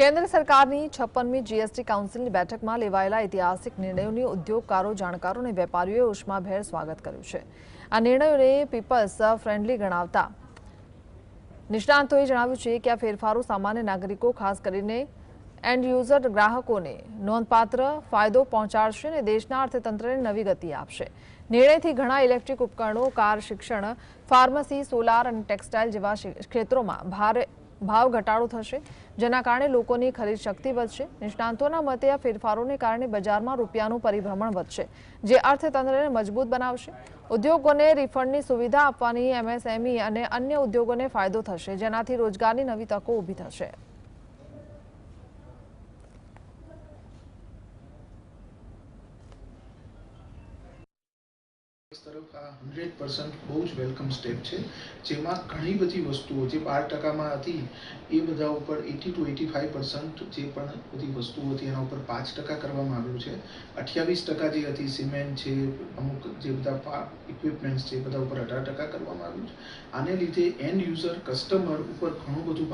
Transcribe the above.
કેન્દ્ર સરકારની છપ્પનમી જીએસટી કાઉન્સિલની બેઠકમાં લેવાયેલા ઐતિહાસિક નિર્ણયોની ઉદ્યોગકારો, જાણકારો અને વેપારીઓએ ઉષ્માભેર સ્વાગત કર્યું છે. આ નિર્ણયોને પીપલ્સ ફ્રેન્ડલી ગણાવતા નિષ્ણાંતોએ જણાવ્યું છે કે આ ફેરફારો સામાન્ય નાગરિકો, ખાસ કરીને એન્ડ યુઝર ગ્રાહકોને નોંધપાત્ર ફાયદો પહોંચાડશે અને દેશના અર્થતંત્રને નવી ગતિ આપશે. નિર્ણયથી ઘણા ઇલેક્ટ્રિક ઉપકરણો, કાર, શિક્ષણ, ફાર્મસી, સોલાર અને ટેક્સટાઇલ જેવા ક્ષેત્રોમાં ભારે ભાવ ઘટાડો થશે, જેના કારણે લોકોની ખરીદ શક્તિ વધશે. નિષ્ણાંતોના મતે આ ફેરફારોને કારણે બજારમાં રૂપિયાનું પરિભ્રમણ વધશે, જે અર્થતંત્રને મજબૂત બનાવશે. ઉદ્યોગોને રિફંડની સુવિધા આપવાની એમએસએમઈ અને અન્ય ઉદ્યોગોને ફાયદો થશે, જેનાથી રોજગારની નવી તકો ઊભી થશે. તરફ આ હંડ્રેડ પર્સન્ટ બહુ જ વેલકમ સ્ટેપ છે. જેમાં ઘણી બધી વસ્તુઓ જે બાર ટકામાં હતી, એ બધા ઉપર eighty two eighty five percent જે પણ બધી વસ્તુઓ હતી, એના ઉપર પાંચ ટકા કરવામાં આવ્યું છે. અઠ્યાવીસ ટકા જે હતી, સિમેન્ટ છે, અમુક જે બધા ઇક્વિપમેન્ટ્સ છે બધા ઉપર અઢાર ટકા કરવામાં આવ્યું છે. આને લીધે એન્ડ યુઝર કસ્ટમર ઉપર ઘણું બધું